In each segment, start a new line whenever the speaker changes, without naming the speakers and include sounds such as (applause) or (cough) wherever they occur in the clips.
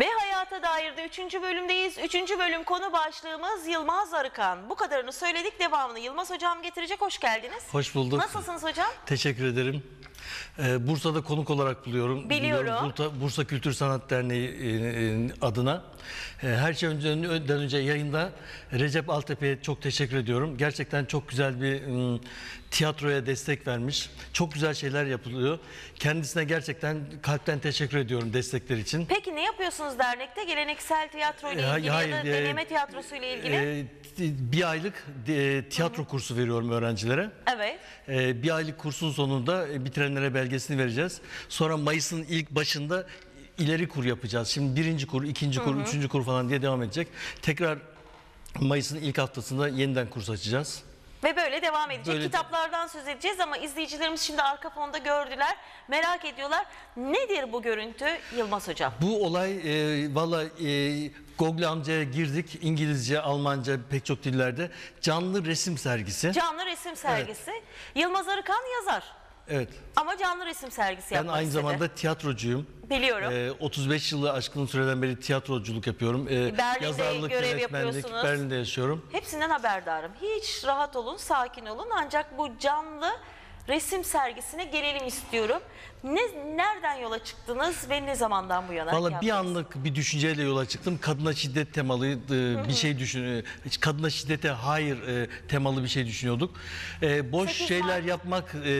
Ve Hayata Dair'de 3. bölümdeyiz. 3. bölüm konu başlığımız Yılmaz Arıkan. Bu kadarını söyledik. Devamını Yılmaz Hocam getirecek. Hoş geldiniz.
Hoş bulduk.
Nasılsınız hocam?
Teşekkür ederim. Ee, Bursa'da konuk olarak buluyorum.
Biliyorum.
Bursa, Bursa Kültür Sanat Derneği e, adına. E, Her şeyden önce yayında Recep Altepe'ye çok teşekkür ediyorum. Gerçekten çok güzel bir tiyatroya destek vermiş. Çok güzel şeyler yapılıyor. Kendisine gerçekten kalpten teşekkür ediyorum destekler için.
Peki ne yapıyorsunuz dernekte? Geleneksel tiyatro ile
E,
ilgili
hayır,
ya da
e,
deneme tiyatrosu ile ilgili?
E, bir aylık e, tiyatro kursu veriyorum öğrencilere.
evet.
Ee, bir aylık kursun sonunda e, bitirenlere belgesini vereceğiz. Sonra Mayıs'ın ilk başında ileri kur yapacağız. Şimdi birinci kur, ikinci kur, üçüncü kur falan diye devam edecek. Tekrar Mayıs'ın ilk haftasında yeniden kurs açacağız.
Ve böyle devam edecek.
Böyle-
Kitaplardan söz edeceğiz ama izleyicilerimiz şimdi arka fonda gördüler. Merak ediyorlar. Nedir bu görüntü Yılmaz Hocam?
Bu olay e, valla e, Google amcaya girdik. İngilizce, Almanca pek çok dillerde. Canlı resim sergisi.
Canlı resim sergisi. Yılmaz Arıkan yazar.
Evet.
Ama canlı resim sergisi
Ben
yapmak
aynı
istedi.
zamanda tiyatrocuyum.
Biliyorum.
Ee, 35 yılı aşkın süreden beri tiyatroculuk yapıyorum. Ee,
Berlin'de görev yapıyorsunuz.
Berlin'de yaşıyorum.
Hepsinden haberdarım. Hiç rahat olun, sakin olun. Ancak bu canlı resim sergisine gelelim istiyorum. Ne nereden yola çıktınız ve ne zamandan bu yana?
Valla bir anlık bir düşünceyle yola çıktım. Kadına şiddet temalı e, bir şey düşün. hiç Kadına şiddete hayır e, temalı bir şey düşünüyorduk. E, boş
Sekiz
şeyler yapmak e,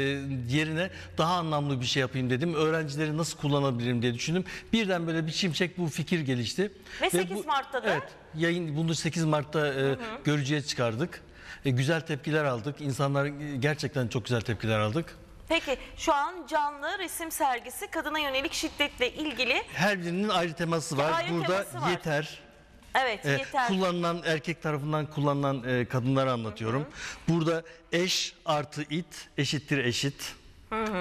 yerine daha anlamlı bir şey yapayım dedim. Öğrencileri nasıl kullanabilirim diye düşündüm. Birden böyle bir şimşek bu fikir gelişti.
Ve 8 Mart'ta da-
Evet. Yayın bunu 8 Mart'ta e, görücüye çıkardık. E, güzel tepkiler aldık. İnsanlar e, gerçekten çok güzel tepkiler aldık.
Peki şu an canlı resim sergisi kadına yönelik şiddetle ilgili.
Her birinin ayrı teması var.
Ayrı
Burada
teması var.
yeter.
Evet
E,
yeter.
kullanılan erkek tarafından kullanılan e, kadınları anlatıyorum. Burada eş artı it eşittir eşit.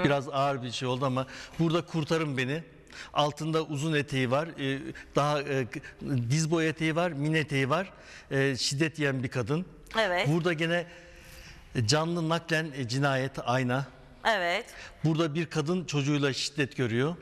Biraz ağır bir şey oldu ama burada kurtarın beni. Altında uzun eteği var, e, daha e, diz boyu eteği var, min eteği var. E, şiddet yiyen bir kadın.
Evet.
Burada gene canlı naklen e, cinayet ayna.
Evet.
Burada bir kadın çocuğuyla şiddet görüyor.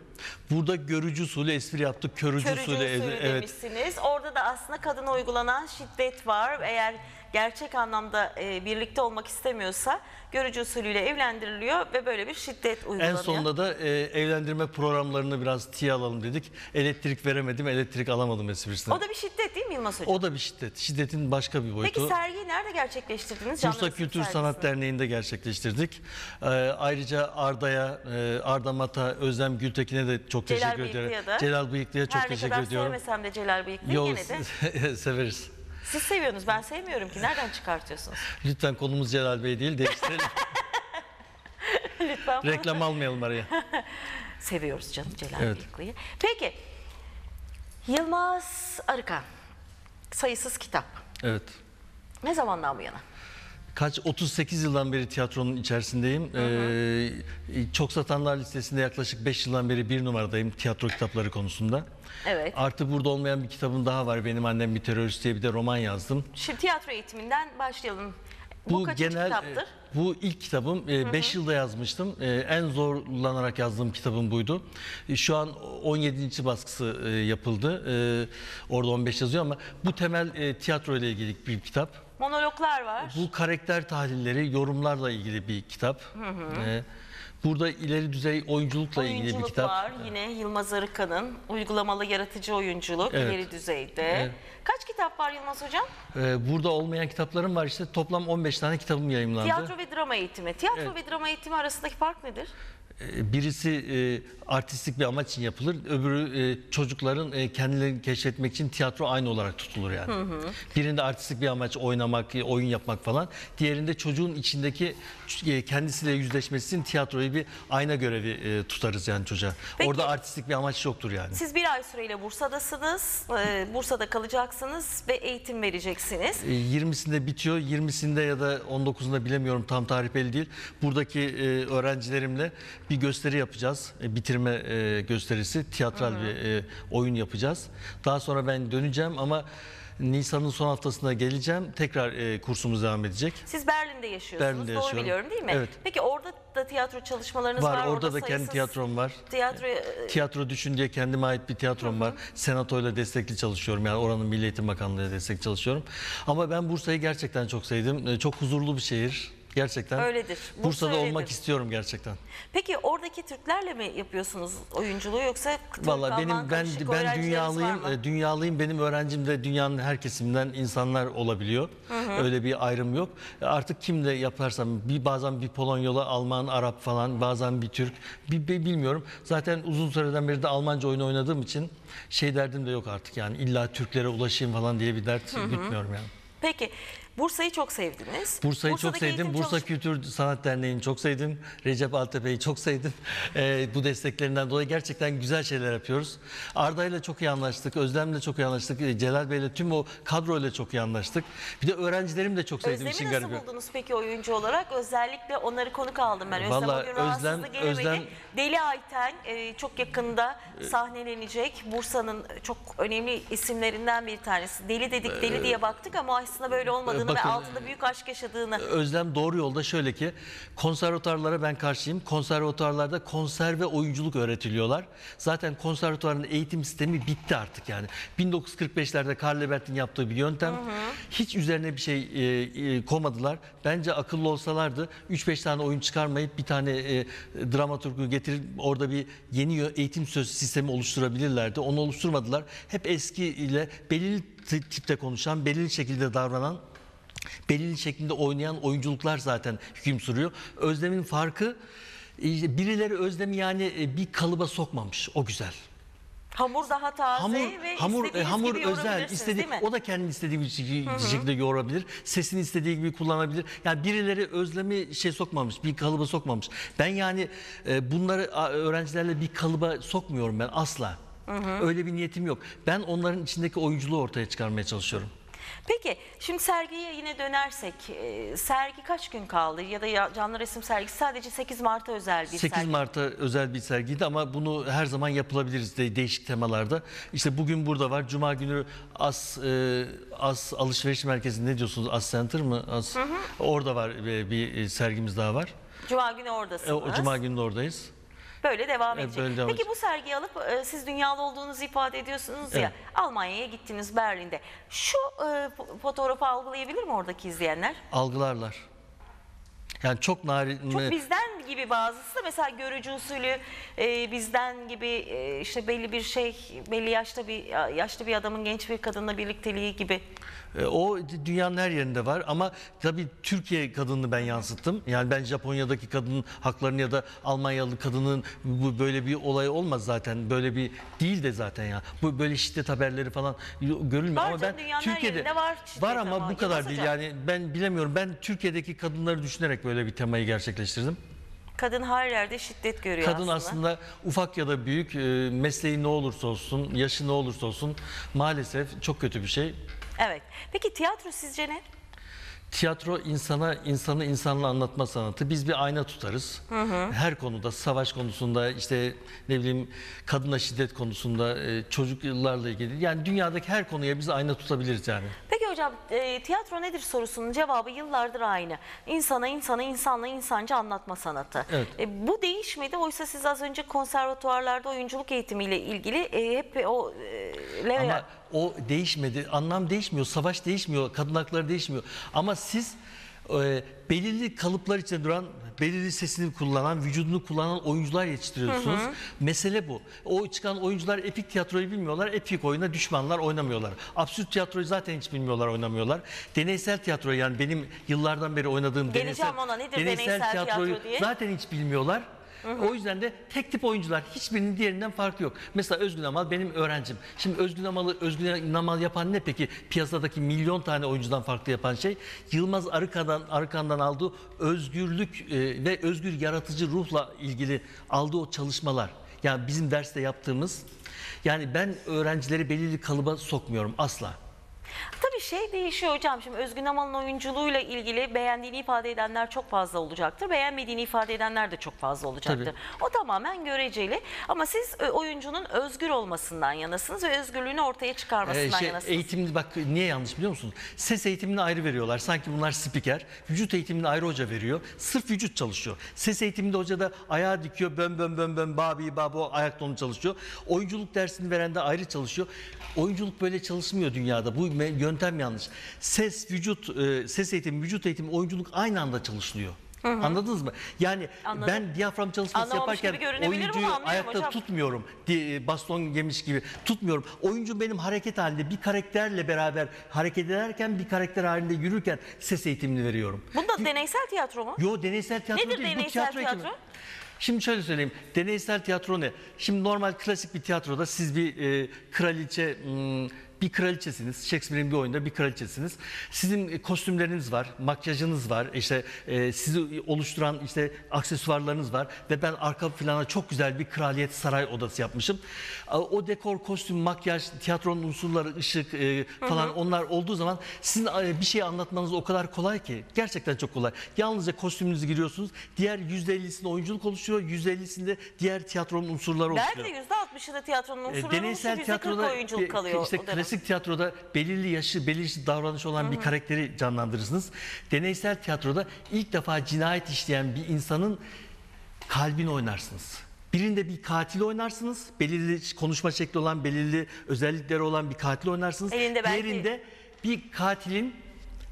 Burada görücü usulü espri yaptık. Körücü,
Körücü
usulü,
usulü
evet.
demişsiniz. Orada da aslında kadına uygulanan şiddet var. Eğer gerçek anlamda e, birlikte olmak istemiyorsa görücü usulüyle evlendiriliyor ve böyle bir şiddet
En
uygulanıyor.
sonunda da e, evlendirme programlarını biraz tiye alalım dedik. Elektrik veremedim, elektrik alamadım esprisine.
O da bir şiddet değil mi Yılmaz Hocam?
O da bir şiddet. Şiddetin başka bir boyutu.
Peki sergiyi nerede gerçekleştirdiniz? Canlı
Bursa Kültür
sergisini.
Sanat Derneği'nde gerçekleştirdik. Ee, ayrıca Arda'ya, e, Arda Mata, Özlem Gültekin'e de çok
Celal
teşekkür.
Bıyıklı'ya da.
Celal Bıyıklı'ya çok
Her ne
teşekkür
kadar
ediyorum.
sevmesem de Celal Bıyıklı'yı
Yo,
gene de. (laughs)
severiz.
Siz seviyorsunuz ben sevmiyorum ki. Nereden çıkartıyorsunuz?
Lütfen konumuz Celal Bey değil, değiştirelim. (laughs)
Lütfen.
Reklam almayalım araya. (laughs)
Seviyoruz canım Celal
Evet.
Bıyıklı'yı. Peki Yılmaz Arıkan. Sayısız kitap.
Evet.
Ne zamandan bu yana?
Kaç 38 yıldan beri tiyatronun içerisindeyim. Ee, çok satanlar listesinde yaklaşık 5 yıldan beri bir numaradayım tiyatro kitapları konusunda.
Evet.
Artı burada olmayan bir kitabım daha var. Benim annem bir terörist diye bir de roman yazdım.
Şimdi tiyatro eğitiminden başlayalım. Bu,
Bu
kaçıncı
genel
kitaptır?
e, bu ilk kitabım 5 yılda yazmıştım. E, en zorlanarak yazdığım kitabım buydu. E, Şu an 17. baskısı e, yapıldı. E, Orada 15 yazıyor ama bu temel e, tiyatro ile ilgili bir kitap.
Monologlar var.
Bu karakter tahlilleri, yorumlarla ilgili bir kitap. E, Burada ileri düzey oyunculukla ilgili bir
Oyunculuk
kitap.
var. Yine Yılmaz Arıkan'ın uygulamalı yaratıcı oyunculuk
Evet.
ileri düzeyde.
Evet.
Kaç kitap var Yılmaz Hocam?
E, Burada olmayan kitaplarım var işte toplam 15 tane kitabım yayımlandı.
Tiyatro ve drama eğitimi. Tiyatro
Evet.
ve drama eğitimi arasındaki fark nedir?
E, Birisi e, artistik bir amaç için yapılır, öbürü e, çocukların kendilerini keşfetmek için tiyatro aynı olarak tutulur yani. Birinde artistik bir amaç oynamak, oyun yapmak falan. Diğerinde çocuğun içindeki kendisiyle yüzleşmesi için tiyatroyu bir ayna görevi tutarız yani çocuğa.
Peki.
Orada artistik bir amaç yoktur yani.
Siz bir ay süreyle Bursa'dasınız. Bursa'da kalacaksınız ve eğitim vereceksiniz.
E, 20'sinde bitiyor, 20'sinde ya da 19'unda bilemiyorum tam tarih belli değil. Buradaki öğrencilerimle bir gösteri yapacağız. E, bitirme e, gösterisi, tiyatral bir e, oyun yapacağız. Daha sonra ben döneceğim ama Nisan'ın son haftasında geleceğim. Tekrar e, kursumuz devam edecek.
Siz Berlin'de yaşıyorsunuz.
Berlin'de
Doğru
yaşıyorum.
biliyorum değil mi?
Evet.
Peki orada da tiyatro çalışmalarınız var.
Var, orada da
sayısız
kendi tiyatrom var.
Tiyatro
Tiyatro Düşün diye kendime ait bir tiyatrom var. Senatoyla destekli çalışıyorum. Yani oranın Milli Eğitim Bakanlığı'yla destek çalışıyorum. Ama ben Bursa'yı gerçekten çok sevdim. E, Çok huzurlu bir şehir. Gerçekten.
Öyledir. Bursa
Bursa'da
öyledir.
olmak istiyorum gerçekten.
Peki oradaki Türklerle mi yapıyorsunuz oyunculuğu yoksa Türk,
Vallahi
Alman
benim ben ben dünyalıyım. e, Dünyalıyım. Benim öğrencim de dünyanın her kesiminden insanlar olabiliyor. Öyle bir ayrım yok. E, Artık kimle yaparsam bir bazen bir Polonyalı, Alman, Arap falan, bazen bir Türk. Bir, bir- bilmiyorum. Zaten uzun süreden beri de Almanca oyun oynadığım için şey derdim de yok artık yani illa Türklere ulaşayım falan diye bir dert gütmüyorum yani.
Peki Bursa'yı çok sevdiniz.
Bursa'yı çok
Bursa'daki
sevdim.
eğitim
Bursa
çalış-
Kültür Sanat Derneği'ni çok sevdim. Recep Altepe'yi çok sevdim. Ee, bu desteklerinden dolayı gerçekten güzel şeyler yapıyoruz. Arda'yla çok iyi anlaştık. Özlem'le çok iyi anlaştık. ee, Celal Bey'le tüm o kadroyla çok iyi anlaştık. Bir de öğrencilerim de çok sevdiğim
Özlem'i
için
nasıl
garip.
buldunuz peki oyuncu olarak? Özellikle onları konuk aldım ben. Özlem
Vallahi
o gün rahatsızdı
Özlem-
gelemedi.
Özlem-
Deli Ayten e, çok yakında sahnelenecek. Bursa'nın çok önemli isimlerinden bir tanesi. Deli dedik deli diye baktık ama aslında böyle olmadığını
Ee, bakın-
ve altında büyük aşk yaşadığını.
Özlem doğru yolda şöyle ki konservatuarlara ben karşıyım. Konservatuarlarda konser ve oyunculuk öğretiliyorlar. Zaten konservatuarın eğitim sistemi bitti artık yani. 1945'lerde Karl Lebert'in yaptığı bir yöntem. Hiç üzerine bir şey e, e, komadılar. Bence akıllı olsalardı 3-5 tane oyun çıkarmayıp bir tane e, dramaturgu getirip orada bir yeni eğitim söz sistemi oluşturabilirlerdi. Onu oluşturmadılar. Hep eski ile belirli tipte konuşan, belirli şekilde davranan belirli şekilde oynayan oyunculuklar zaten hüküm sürüyor. Özlem'in farkı e, birileri Özlem'i yani e, bir kalıba sokmamış. O güzel.
Hamur daha taze
Hamur
ve
hamur e, hamur
gibi
özel.
mi?
o da kendi istediği bir şekilde, yoğurabilir. Sesini istediği gibi kullanabilir. Yani birileri Özlem'i şey sokmamış, bir kalıba sokmamış. Ben yani e, bunları öğrencilerle bir kalıba sokmuyorum ben asla. Öyle bir niyetim yok. Ben onların içindeki oyunculuğu ortaya çıkarmaya çalışıyorum.
Peki şimdi sergiye yine dönersek e, sergi kaç gün kaldı ya da ya- canlı resim sergisi sadece 8 Mart'a özel bir
8
sergi.
Mart'a özel bir sergiydi ama bunu her zaman yapılabiliriz de değişik temalarda. İşte bugün burada var. Cuma günü As e, As Alışveriş Merkezi ne diyorsunuz? As Center mı? As orada var e, bir e, sergimiz daha var.
Cuma günü
E,
oradasınız.
o Cuma günü de oradayız.
Böyle devam
Evet,
edecek.
böyle devam
Peki
edecek.
bu sergiyi alıp e, siz dünyalı olduğunuzu ifade ediyorsunuz ya.
Evet.
Almanya'ya gittiniz Berlin'de. Şu e, fo- fotoğrafı algılayabilir mi oradaki izleyenler?
Algılarlar. Yani çok narin
Çok bizden gibi bazısı da mesela görücü usulü e, bizden gibi e, işte belli bir şey belli yaşta bir yaşlı bir adamın genç bir kadınla birlikteliği gibi.
E, O dünyanın her yerinde var ama tabii Türkiye kadını ben yansıttım. Yani ben Japonya'daki kadının haklarını ya da Almanyalı kadının bu böyle bir olay olmaz zaten. Böyle bir değil de zaten ya. Bu böyle şiddet haberleri falan görülmüyor
Var
ama
canım,
ben Türkiye'de
var
var ama,
ama
bu kadar değil. Yani ben bilemiyorum. Ben Türkiye'deki kadınları düşünerek böyle bir temayı gerçekleştirdim.
Kadın her yerde şiddet görüyor
Kadın
aslında.
ufak ya da büyük e, mesleği ne olursa olsun, yaşı ne olursa olsun maalesef çok kötü bir şey.
Evet. Peki tiyatro sizce ne?
Tiyatro insana insanı insanla anlatma sanatı. Biz bir ayna tutarız. Her konuda, savaş konusunda, işte ne bileyim kadına şiddet konusunda, e, çocuklarla ilgili. Yani dünyadaki her konuya biz ayna tutabiliriz yani.
Peki hocam e, tiyatro nedir sorusunun cevabı yıllardır aynı. İnsana insana insanla insanca anlatma sanatı.
Evet.
E, bu değişmedi. Oysa siz az önce konservatuvarlarda oyunculuk eğitimiyle ilgili e, hep o e,
Ama o değişmedi. Anlam değişmiyor, savaş değişmiyor, kadın hakları değişmiyor. Ama siz e, belirli kalıplar içinde duran, belirli sesini kullanan, vücudunu kullanan oyuncular yetiştiriyorsunuz. Mesele bu. O çıkan oyuncular epik tiyatroyu bilmiyorlar. Epik oyuna düşmanlar oynamıyorlar. Absürt tiyatroyu zaten hiç bilmiyorlar, oynamıyorlar. Deneysel tiyatro yani benim yıllardan beri oynadığım
Geleceğim
deneysel,
ona. Nedir deneysel tiyatro diye?
zaten hiç bilmiyorlar. O yüzden de tek tip oyuncular hiçbirinin diğerinden farkı yok. Mesela Özgün Amal benim öğrencim. Şimdi Özgün Amal'ı Özgün Amal yapan ne peki? Piyasadaki milyon tane oyuncudan farklı yapan şey Yılmaz Arıkan'dan Arıkan'dan aldığı özgürlük e, ve özgür yaratıcı ruhla ilgili aldığı o çalışmalar. Yani bizim derste yaptığımız yani ben öğrencileri belirli kalıba sokmuyorum asla.
Tabii şey değişiyor hocam. Şimdi Özgün Amal'ın oyunculuğuyla ilgili beğendiğini ifade edenler çok fazla olacaktır. Beğenmediğini ifade edenler de çok fazla olacaktır. O tamamen göreceli. Ama siz e, oyuncunun özgür olmasından yanasınız ve özgürlüğünü ortaya çıkarmasından
Ee, şey,
yanasınız.
eğitimli bak niye yanlış biliyor musun? Ses eğitimini ayrı veriyorlar. Sanki bunlar spiker. Vücut eğitimini ayrı hoca veriyor. Sırf vücut çalışıyor. Ses eğitiminde hoca da ayağı dikiyor. Bön bön bön bön babi babo ayakta onu çalışıyor. Oyunculuk dersini veren de ayrı çalışıyor. Oyunculuk böyle çalışmıyor dünyada. Bu yöntem yanlış. Ses, vücut, e, ses eğitimi, vücut eğitimi, oyunculuk aynı anda çalışılıyor. Anladınız mı? Yani
Anladım.
ben diyafram çalışması
Anlamamış
yaparken oyuncuyu ayakta
hocam.
tutmuyorum. Di- Baston yemiş gibi tutmuyorum. Oyuncu benim hareket halinde bir karakterle beraber hareket ederken bir karakter halinde yürürken ses eğitimini veriyorum.
Bunda deneysel tiyatro mu?
Yo deneysel tiyatro
Nedir
değil. bu
deneysel
tiyatro eğitimi.
tiyatro?
Şimdi şöyle söyleyeyim. Deneysel tiyatro ne? Şimdi normal klasik bir tiyatroda siz bir e, kraliçe hmm, bir kraliçesiniz. Shakespeare'in bir oyunda bir kraliçesiniz. Sizin e, kostümleriniz var, makyajınız var, işte e, sizi oluşturan işte aksesuarlarınız var ve ben arka plana çok güzel bir kraliyet saray odası yapmışım. O dekor, kostüm, makyaj, tiyatronun unsurları, ışık e, falan onlar olduğu zaman sizin e, bir şey anlatmanız o kadar kolay ki gerçekten çok kolay. Yalnızca kostümünüzü giriyorsunuz. Diğer %50'sinde oyunculuk oluşuyor, %50'sinde diğer tiyatronun unsurları oluşuyor.
Belki de %60'ı da tiyatronun
E,
unsurları
deneysel
%40
tiyatroda
oyunculuk kalıyor.
işte
o dönem.
Klasik tiyatroda belirli yaşı, belirli davranış olan bir karakteri canlandırırsınız. Deneysel tiyatroda ilk defa cinayet işleyen bir insanın kalbini oynarsınız. Birinde bir katil oynarsınız. Belirli konuşma şekli olan, belirli özellikleri olan bir katil oynarsınız.
Elinde belki-
Diğerinde bir katilin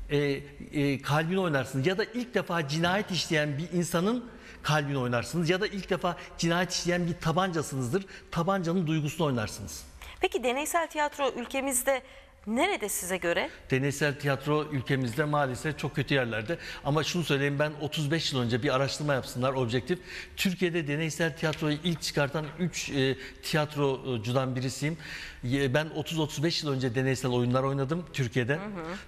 e, e, kalbini oynarsınız. Ya da ilk defa cinayet işleyen bir insanın kalbini oynarsınız. Ya da ilk defa cinayet işleyen bir tabancasınızdır. Tabancanın duygusunu oynarsınız.
Peki deneysel tiyatro ülkemizde nerede size göre?
Deneysel tiyatro ülkemizde maalesef çok kötü yerlerde. Ama şunu söyleyeyim ben 35 yıl önce bir araştırma yapsınlar objektif. Türkiye'de deneysel tiyatroyu ilk çıkartan 3 tiyatrocudan birisiyim. Ben 30-35 yıl önce deneysel oyunlar oynadım Türkiye'de.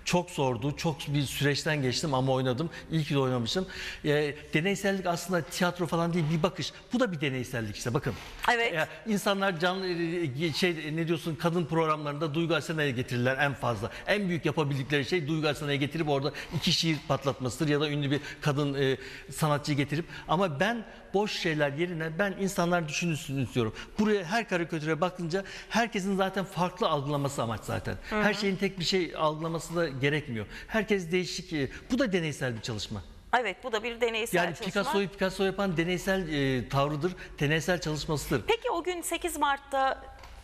Çok zordu, çok bir süreçten geçtim ama oynadım. İyi ki de oynamışım. E, deneysellik aslında tiyatro falan değil bir bakış. Bu da bir deneysellik işte bakın.
Evet.
Ya, İnsanlar canlı e, şey ne diyorsun kadın programlarında Duygu Asena'ya getirirler en fazla. En büyük yapabildikleri şey Duygu Asena'ya getirip orada iki şiir patlatmasıdır ya da ünlü bir kadın e, sanatçıyı getirip ama ben boş şeyler yerine ben insanlar düşünülsün istiyorum. Buraya her karikatüre bakınca herkesin zaten farklı algılaması amaç zaten. Her şeyin tek bir şey algılaması da gerekmiyor. Herkes değişik. e, Bu da deneysel bir çalışma.
Evet bu da bir deneysel
Yani
çalışma.
Picasso'yu Picasso yapan deneysel e, tavrıdır, deneysel çalışmasıdır.
Peki o gün 8 Mart'ta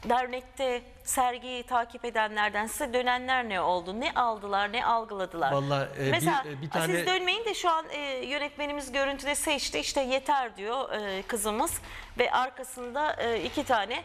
dernekte sergiyi takip edenlerden size dönenler ne oldu? Ne aldılar, ne algıladılar?
Vallahi, e, bir-
Mesela
e, bir tane-
siz dönmeyin de şu an e, yönetmenimiz görüntüde seçti. İşte yeter diyor e, kızımız ve arkasında e, iki tane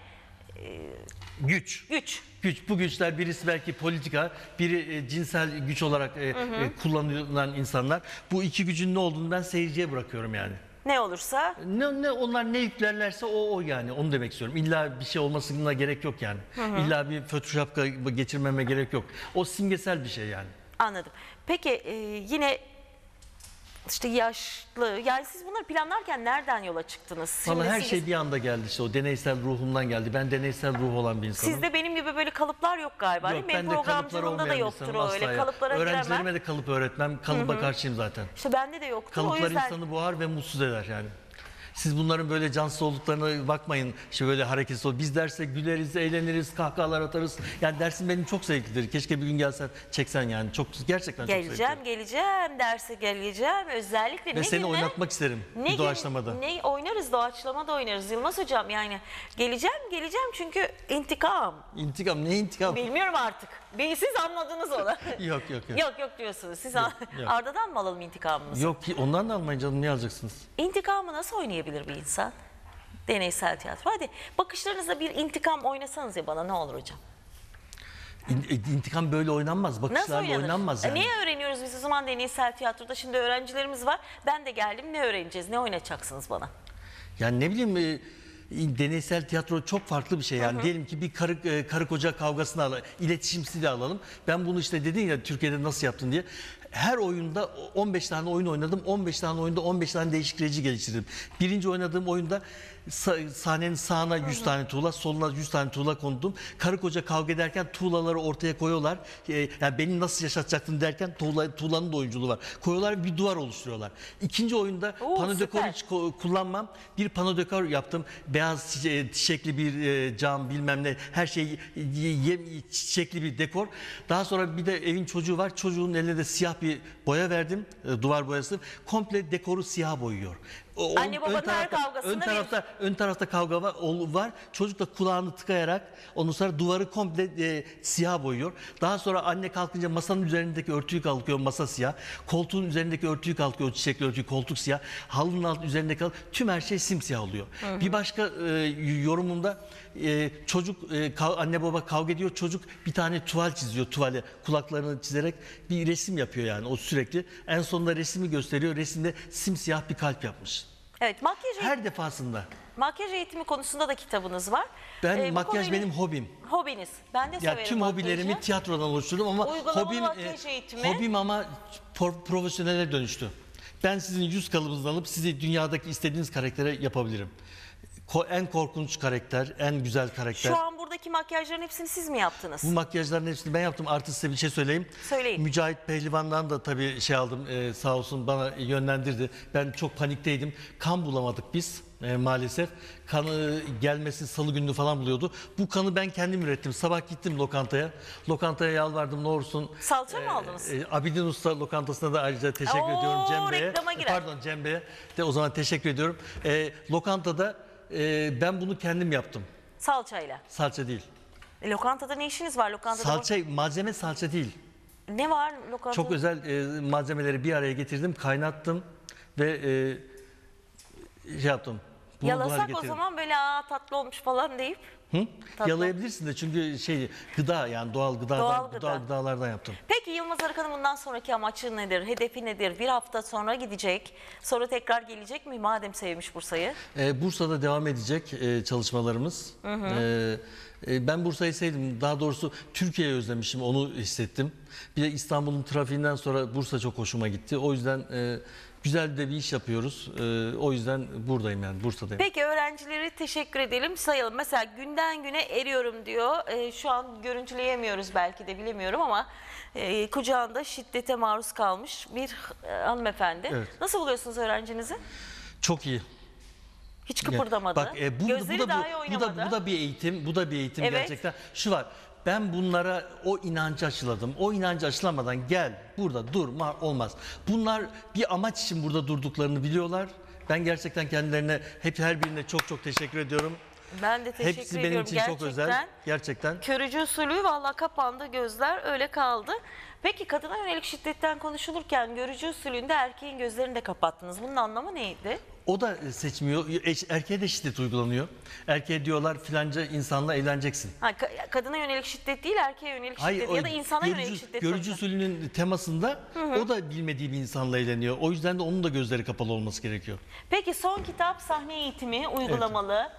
Güç.
güç.
Güç. Bu güçler birisi belki politika, biri e, cinsel güç olarak e, e, kullanılan insanlar. Bu iki gücün ne olduğunu ben seyirciye bırakıyorum yani.
Ne olursa
Ne, ne onlar ne yüklerlerse o o yani onu demek istiyorum. İlla bir şey olmasına gerek yok yani. İlla bir fötr şapka geçirmeme gerek yok. O simgesel bir şey yani.
anladım. Peki e, yine işte yaşlı yani siz bunları planlarken nereden yola çıktınız? Şimdi
her
siz-
şey bir anda geldi işte o deneysel ruhumdan geldi. Ben deneysel ruh olan bir insanım.
Sizde benim gibi böyle kalıplar yok galiba değil mi? Benim
ben de kalıplar
programcılığımda da
olmayan
yoktur
insanım
o
asla
öyle.
ya.
Kalıplara giremem.
Öğrencilerime de kalıp öğretmem. Kalıba karşıyım zaten.
İşte bende de yoktur. o
Kalıplar
yüzden
insanı boğar ve mutsuz eder yani. Siz bunların böyle cansız olduklarına bakmayın. İşte böyle hareketsiz ol. Biz derse güleriz, eğleniriz, kahkahalar atarız. Yani dersin benim çok zevklidir. Keşke bir gün gelsen, çeksen yani. Çok gerçekten çok
geleceğim,
zevkli.
geleceğim derse geleceğim. Özellikle
Ve
ne
seni
günler-
oynatmak isterim
ne gün-
doğaçlamada.
Ne oynarız, doğaçlama da oynarız Yılmaz hocam yani. Geleceğim, geleceğim çünkü intikam.
İntikam ne intikam?
Bilmiyorum artık. Bir- Siz anladınız onu. (laughs)
Yok yok yok.
yok yok diyorsunuz. Siz
yok.
Arda'dan mı alalım intikamımızı?
Yok ki ondan da almayın canım niye alacaksınız?
İntikamı nasıl oynayabilir bir insan? Deneysel tiyatro. Hadi bakışlarınızla bir intikam oynasanız ya bana ne olur hocam?
İn- e, İntikam böyle oynanmaz.
Nasıl
Bakışlarla
oynanır?
oynanmaz yani.
E, Niye öğreniyoruz biz o zaman deneysel tiyatroda? Şimdi öğrencilerimiz var. Ben de geldim. Ne öğreneceğiz? Ne oynatacaksınız bana?
Yani ne bileyim e, deneysel tiyatro çok farklı bir şey yani. Diyelim ki bir karı, e, karı koca kavgasını alalım, iletişimsizliği alalım. Ben bunu işte dedin ya Türkiye'de nasıl yaptın diye. Her oyunda 15 tane oyun oynadım. 15 tane oyunda 15 tane değişik reci geliştirdim. Birinci oynadığım oyunda sahnenin sağına 100 tane tuğla, soluna 100 tane tuğla kondum. Karı koca kavga ederken tuğlaları ortaya koyuyorlar. Ee, yani beni nasıl yaşatacaktın derken tuğla, tuğlanın da oyunculuğu var. Koyuyorlar bir duvar oluşturuyorlar. İkinci oyunda
Oo,
panodekor hiç kullanmam. Bir panodekor yaptım. Beyaz çiçe- çiçekli bir e, cam bilmem ne her şey çiçekli bir dekor. Daha sonra bir de evin çocuğu var. Çocuğun eline de siyah bir boya verdim. e, duvar boyası. Komple dekoru siyah boyuyor. O-
Anne babanın her kavgasında
ön
bir-
tarafta ön tarafta kavga var, ol- var. Çocuk da kulağını tıkayarak ondan sonra duvarı komple e, siyah boyuyor. Daha sonra anne kalkınca masanın üzerindeki örtüyü kalkıyor masa siyah. Koltuğun üzerindeki örtüyü kalkıyor çiçekli örtüyü koltuk siyah. Halının alt üzerindeki halı- tüm her şey simsiyah oluyor. Bir başka e, yorumumda e, çocuk e, anne baba kavga ediyor. Çocuk bir tane tuval çiziyor tuvale kulaklarını çizerek bir resim yapıyor yani o sürekli. En sonunda resmi gösteriyor. Resimde simsiyah bir kalp yapmış.
Evet makyaj,
Her defasında.
makyaj eğitimi konusunda da kitabınız var.
Ben
Ee,
makyaj benim hobim.
Hobiniz. Ben de
Ya
severim
tüm
makyajı.
hobilerimi tiyatrodan oluşturdum ama
Uygulamalı
hobim
makyaj eğitimi.
hobim ama pro- profesyonele dönüştü. Ben sizin yüz kalıbınızı alıp sizi dünyadaki istediğiniz karaktere yapabilirim. Ko- en korkunç karakter, en güzel karakter.
Şu an buradaki makyajların hepsini siz mi yaptınız?
Bu makyajların hepsini ben yaptım. Artı size bir şey söyleyeyim.
Söyleyin.
Mücahit Pehlivan'dan da tabii şey aldım. e, sağ olsun bana yönlendirdi. Ben çok panikteydim. Kan bulamadık biz e, maalesef. Kanı gelmesi salı günü falan buluyordu. Bu kanı ben kendim ürettim. Sabah gittim lokantaya. Lokantaya yalvardım ne olursun.
Salça mı aldınız?
E, Abidin Usta lokantasına da ayrıca teşekkür
Oo,
ediyorum Cem Bey'e.
reklama
E,
girer.
Pardon Cem Bey'e de o zaman teşekkür ediyorum. E, lokantada e, ben bunu kendim yaptım.
Salçayla.
Salça değil.
E, lokantada ne işiniz var lokantada?
Salça, malzeme salça değil.
Ne var lokantada?
Çok özel e, malzemeleri bir araya getirdim, kaynattım ve e, şey yaptım. Bunu
Yalasak o zaman böyle aa tatlı olmuş falan deyip.
Hı?
Tatlı.
Yalayabilirsin de çünkü şey gıda yani doğal gıdadan
Doğal
doğal,
gıda.
gıdalardan yaptım.
Peki Yılmaz Arıkan'ın bundan sonraki amacı nedir? Hedefi nedir? Bir hafta sonra gidecek. Sonra tekrar gelecek mi madem sevmiş Bursa'yı?
E, Bursa'da devam edecek e, çalışmalarımız. E, e, ben Bursa'yı sevdim. Daha doğrusu Türkiye'yi özlemişim. Onu hissettim. Bir de İstanbul'un trafiğinden sonra Bursa çok hoşuma gitti. O yüzden e, güzel de bir iş yapıyoruz. E, o yüzden buradayım yani Bursa'dayım.
Peki öğrencileri teşekkür edelim sayalım. Mesela günden güne eriyorum diyor. Ee, şu an görüntüleyemiyoruz belki de bilemiyorum ama e, kucağında şiddete maruz kalmış bir e, hanımefendi.
Evet.
Nasıl buluyorsunuz öğrencinizi?
Çok iyi.
Hiç kıpırdamadı.
Bak e, bu,
Gözleri
bu da
dahi
bu, bu
oynamadı.
da bu da bir eğitim, bu da bir eğitim
Evet.
gerçekten. Şu var. Ben bunlara o inancı aşıladım. O inancı aşılamadan gel burada dur ma- olmaz. Bunlar bir amaç için burada durduklarını biliyorlar. Ben gerçekten kendilerine hep her birine çok çok teşekkür ediyorum.
ben de teşekkür
Hepsi benim
ediyorum.
için
Gerçekten.
çok özel. Gerçekten.
Körücü usulü valla kapandı gözler öyle kaldı. Peki kadına yönelik şiddetten konuşulurken görücü usulünde erkeğin gözlerini de kapattınız. Bunun anlamı neydi?
O da seçmiyor. Erkeğe de şiddet uygulanıyor. Erkeğe diyorlar filanca insanla evleneceksin.
Ha, ka- kadına yönelik şiddet değil erkeğe yönelik
Hayır,
şiddet
o
ya da insana
görücü,
yönelik şiddet.
Görücü usulünün temasında o da bilmediği bir insanla evleniyor. O yüzden de onun da gözleri kapalı olması gerekiyor.
Peki son kitap sahne eğitimi uygulamalı.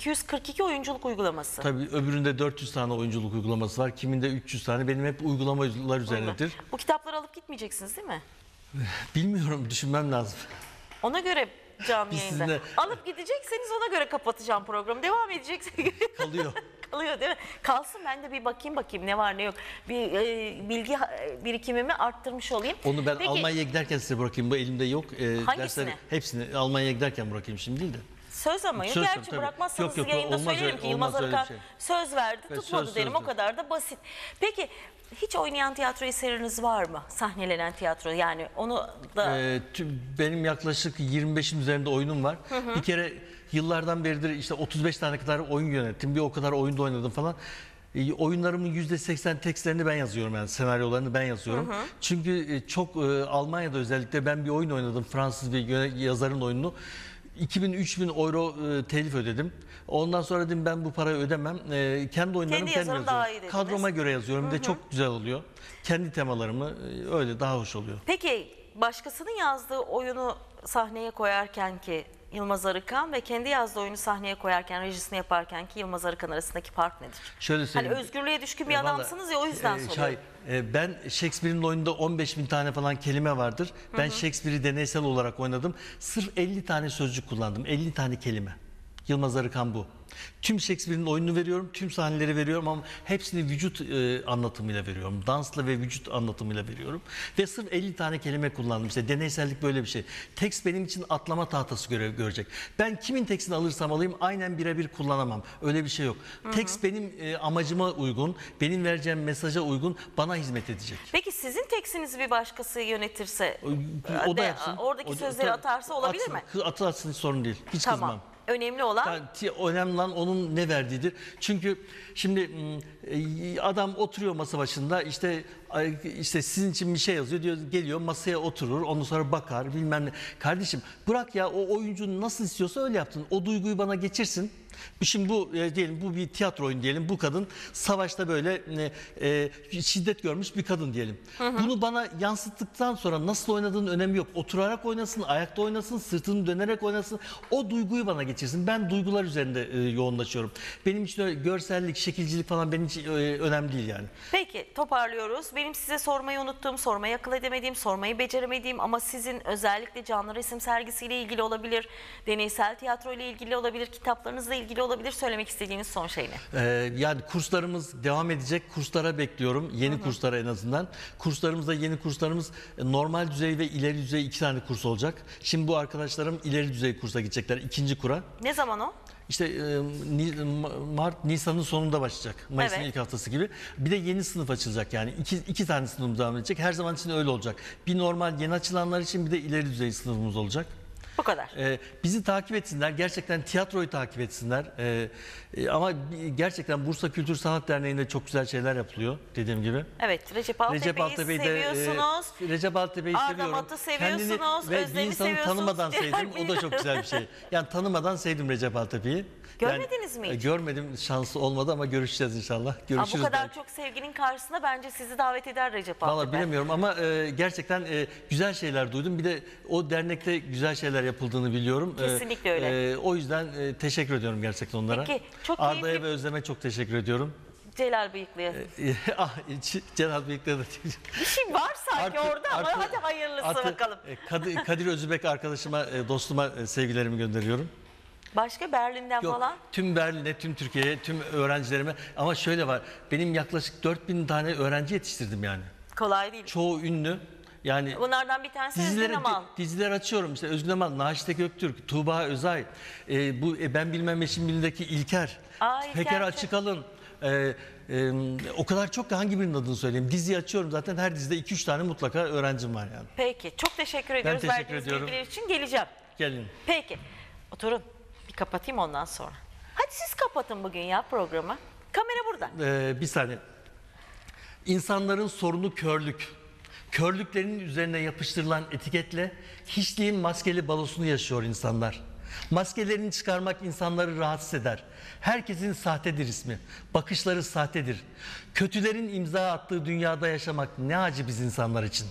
242 oyunculuk uygulaması.
Tabii öbüründe 400 tane oyunculuk uygulaması var. Kiminde 300 tane. Benim hep uygulamalar üzerinedir.
Bu kitapları alıp gitmeyeceksiniz değil mi? (laughs)
Bilmiyorum, düşünmem lazım.
Ona göre canlı
Biz
yayında.
sizinle-
Alıp gidecekseniz ona göre kapatacağım programı. Devam edecekseniz. (laughs)
Kalıyor.
Kalıyor değil mi? Kalsın ben de bir bakayım bakayım ne var ne yok. Bir e, bilgi e, birikimimi arttırmış olayım.
Onu ben
Peki,
Almanya'ya giderken size bırakayım. Bu elimde yok. Ee,
Hangisini?
hepsini Almanya'ya giderken bırakayım şimdi değil de.
Söz ama yok.
Söz
Gerçi
tabii,
bırakmazsanız
Yok, yok,
yayında
olmaz
söylerim
öyle-
ki Yılmaz
olmaz öyle
Arıkan
şey.
söz verdi
Evet,
tutmadı
söz,
derim
söz,
o kadar da basit. Peki hiç oynayan tiyatro eseriniz var mı? Sahnelenen tiyatro yani onu da
Ee, tüm- benim yaklaşık 25'in üzerinde oyunum var. Bir kere yıllardan beridir işte 35 tane kadar oyun yönettim. Bir o kadar oyunda oynadım falan. Ee, oyunlarımın %80 tekstlerini ben yazıyorum yani senaryolarını ben yazıyorum. Çünkü e, çok e, Almanya'da özellikle ben bir oyun oynadım Fransız bir yöne- yazarın oyununu. 2000-3000 euro e, telif ödedim. Ondan sonra dedim ben bu parayı ödemem. E, kendi oyunlarımı
Kendi
kendim
yazarım daha iyi dediniz.
Kadroma göre yazıyorum. Bir de çok güzel oluyor. Kendi temalarımı e, öyle daha hoş oluyor.
Peki başkasının yazdığı oyunu sahneye koyarken ki Yılmaz Arıkan ve kendi yazdığı oyunu sahneye koyarken, rejisini yaparken ki Yılmaz Arıkan arasındaki fark nedir?
Şöyle
Hani
söyleyeyim.
özgürlüğe düşkün bir
E,
adamsınız ya o yüzden
e,
soruyorum.
Şay, e, ben Shakespeare'in oyununda 15 bin tane falan kelime vardır. Ben Shakespeare'i deneysel olarak oynadım. Sırf 50 tane sözcük kullandım. 50 tane kelime. Yılmaz Arıkan bu. Tüm Shakespeare'in oyununu veriyorum, tüm sahneleri veriyorum ama hepsini vücut e, anlatımıyla veriyorum. Dansla ve vücut anlatımıyla veriyorum. Ve sırf 50 tane kelime kullandım. İşte deneysellik böyle bir şey. Tekst benim için atlama tahtası görev görecek. Ben kimin tekstini alırsam alayım aynen birebir kullanamam. Öyle bir şey yok. Tekst benim e, amacıma uygun, benim vereceğim mesaja uygun, bana hizmet edecek.
Peki sizin tekstinizi bir başkası yönetirse,
O da
de-
yapsın.
oradaki
O da-
sözleri atarsa olabilir
atsın.
mi?
Hiç sorun değil. Hiç
Tamam.
kızmam.
Önemli olan
önemli olan onun ne verdiğidir. Çünkü şimdi e, adam oturuyor masa başında işte işte sizin için bir şey yazıyor diyor geliyor masaya oturur ondan sonra bakar bilmem ne. Kardeşim bırak ya o oyuncu nasıl istiyorsa öyle yaptın. O duyguyu bana geçirsin. Şimdi bu e, diyelim bu bir tiyatro oyunu diyelim. Bu kadın savaşta böyle e, e, şiddet görmüş bir kadın diyelim. Bunu bana yansıttıktan sonra nasıl oynadığının önemi yok. Oturarak oynasın, ayakta oynasın, sırtını dönerek oynasın. O duyguyu bana geçirsin. Ben duygular üzerinde e, yoğunlaşıyorum. Benim için öyle görsellik, şekilcilik falan benim için e, önemli değil yani.
Peki toparlıyoruz. Benim size sormayı unuttuğum, sormayı akıl edemediğim, sormayı beceremediğim ama sizin özellikle canlı resim sergisiyle ilgili olabilir, deneysel tiyatro ile ilgili olabilir, kitaplarınızla ilgili olabilir söylemek istediğiniz son şey ne?
Ee, yani kurslarımız devam edecek. Kurslara bekliyorum. Yeni kurslara en azından. Kurslarımızda yeni kurslarımız e, normal düzey ve ileri düzey iki tane kurs olacak. Şimdi bu arkadaşlarım ileri düzey kursa gidecekler. ikinci kura.
Ne zaman o?
İşte e, Mart, Nisan'ın sonunda başlayacak. Mayıs'ın
Evet.
ilk haftası gibi. Bir de yeni sınıf açılacak yani. iki, iki tane sınıfımız devam edecek. Her zaman için öyle olacak. Bir normal yeni açılanlar için bir de ileri düzey sınıfımız olacak.
Bu kadar.
Ee, bizi takip etsinler. Gerçekten tiyatroyu takip etsinler. Ee, e, ama gerçekten Bursa Kültür Sanat Derneği'nde çok güzel şeyler yapılıyor dediğim gibi.
Evet Recep Altepe'yi seviyorsunuz.
e, Recep Altepe'yi seviyorum.
Ardamat'ı seviyorsunuz,
ve bir insanı tanımadan sevdim. O da çok güzel bir şey. (laughs) Yani tanımadan sevdim Recep Altepe'yi.
Görmediniz mi
e,
hiç?
Görmedim şansı olmadı ama görüşeceğiz inşallah. Görüşürüz
bu kadar
belki.
çok sevginin karşısında bence sizi davet eder Recep
Valla
Altepe.
bilemiyorum ama e, gerçekten e, güzel şeyler duydum. Bir de o dernekte güzel şeyler yapıldığını biliyorum. E,
Kesinlikle öyle.
e, o yüzden e, teşekkür ediyorum gerçekten onlara.
Peki, çok
Arda'ya
keyifli-
ve Özlem'e çok teşekkür ediyorum.
Celal Bıyıklı'ya. (laughs)
ah, Cenab Bey'le de
Bir şey var sanki
Artı-
orada ama
artı-
hadi hayırlısı
artı,
bakalım.
e, Kadir, Kadir Özübek arkadaşıma, e, dostuma e, sevgilerimi gönderiyorum.
Başka Berlin'den
Yok,
falan?
tüm Berlin'e, tüm Türkiye'ye, tüm öğrencilerime. Ama şöyle var, benim yaklaşık 4000 tane öğrenci yetiştirdim yani.
Kolay değil.
Çoğu ünlü. Yani
Bunlardan bir tanesi
Dizileri,
Amal.
diziler açıyorum işte Özgün Amal, Naşite Göktürk, Tuğba Özay, e, bu e, Ben Bilmem Eşim Bilindeki İlker,
Aa, İlker
Peker Açıkalın. e, e, o kadar çok ki hangi birinin adını söyleyeyim. Diziyi açıyorum zaten her dizide 2-3 tane mutlaka öğrencim var yani.
Peki çok teşekkür ediyoruz
teşekkür
verdiğiniz
ediyorum.
bilgiler için. Geleceğim.
Gelin.
Peki oturun bir kapatayım ondan sonra. Hadi siz kapatın bugün ya programı. Kamera burada.
Ee, bir saniye. İnsanların sorunu körlük. Körlüklerinin üzerine yapıştırılan etiketle hiçliğin maskeli balosunu yaşıyor insanlar. Maskelerini çıkarmak insanları rahatsız eder. Herkesin sahtedir ismi. Bakışları sahtedir. Kötülerin imza attığı dünyada yaşamak ne acı biz insanlar için.